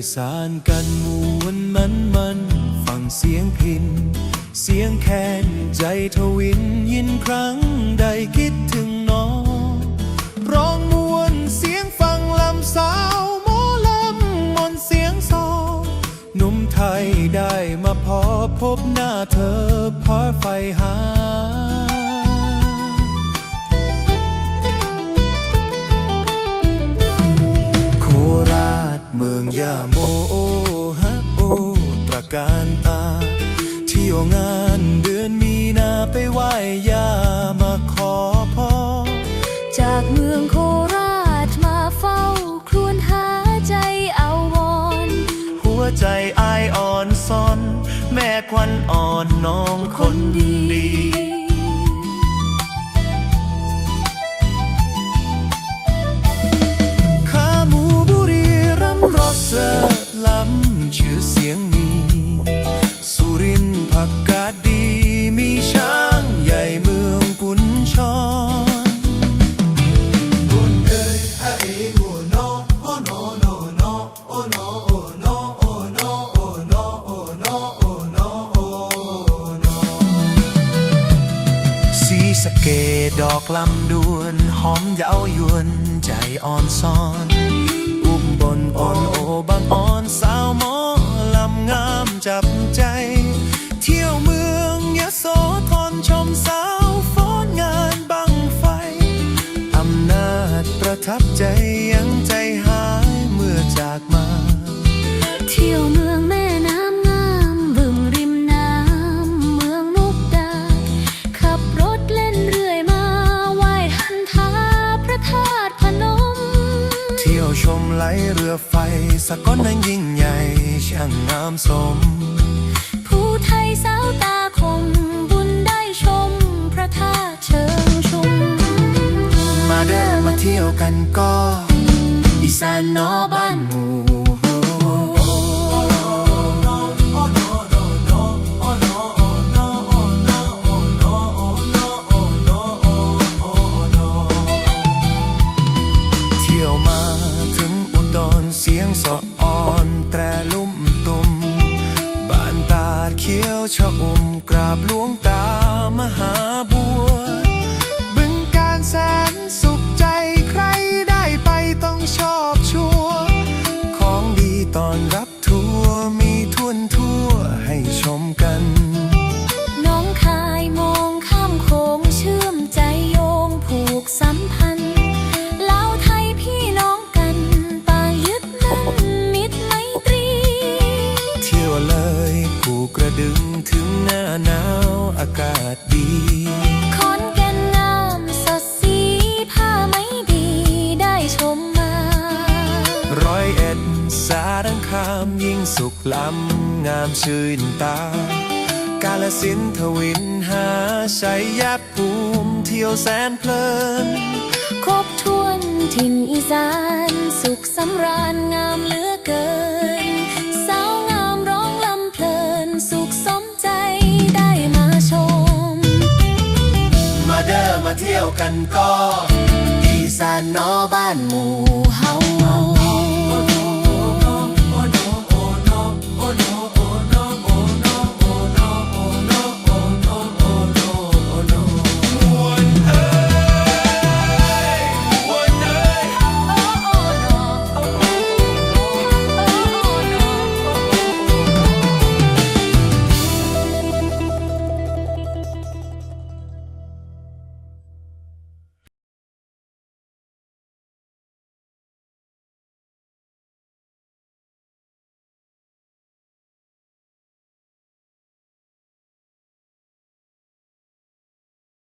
อีสานกันมวนมันมันฟังเสียงพิน เสียงแคนใจทวินยินครั้งใดคิดถึงน้องร้องมวนเสียงฟังลำสาวหมอลำมนเสียงซอหนุ่มไทยได้มาพอพบหน้าเธอพาไฟหา โมโอฮะโอตระการตา เที่ยวงานเดือนมีนาไปไหว้ยามาขอพรจากเมืองโคราชมาเฝ้าครวญหาใจเอาวอนหัวใจอายอ่อนซ่อน แม่ควันอ่อนน้องคนดี ชื่อเสียงมีสุรินทร์ผักกาดดีมีช้างใหญ่เมืองกุนชรกุนเอ้ยอะเอโอโนโอโนโนโนโอโนโอโนโอโนโอโนโอโนโอโนโอโนสีสะเกดดอกลำดวนหอมเย้ายวนใจอ่อนซ้อน ยวชมไหลเรือไฟสกลนั้นยิ่งใหญ่ช่างงามสม ผู้ไทยสาวตาคม บุญได้ชม พระธาตุเชิงชุม มาเด้อมาเที่ยวกันก็ อีสานนอบ้านหมู ขียวชะอุ่มกราบหลวงตามหา สุขล้ำงามชื่นตา กาลสินทวินหาชัยยภูมิเที่ยวแสนเพลิน ครบถ้วนถิ่นอีสานสุขสำราญงามเหลือเกิน สาวงามร้องลำเพลิน สุขสมใจได้มาชม มาเด้อมาเที่ยวกันก็ อีสานนอบ้านหมู่เฮา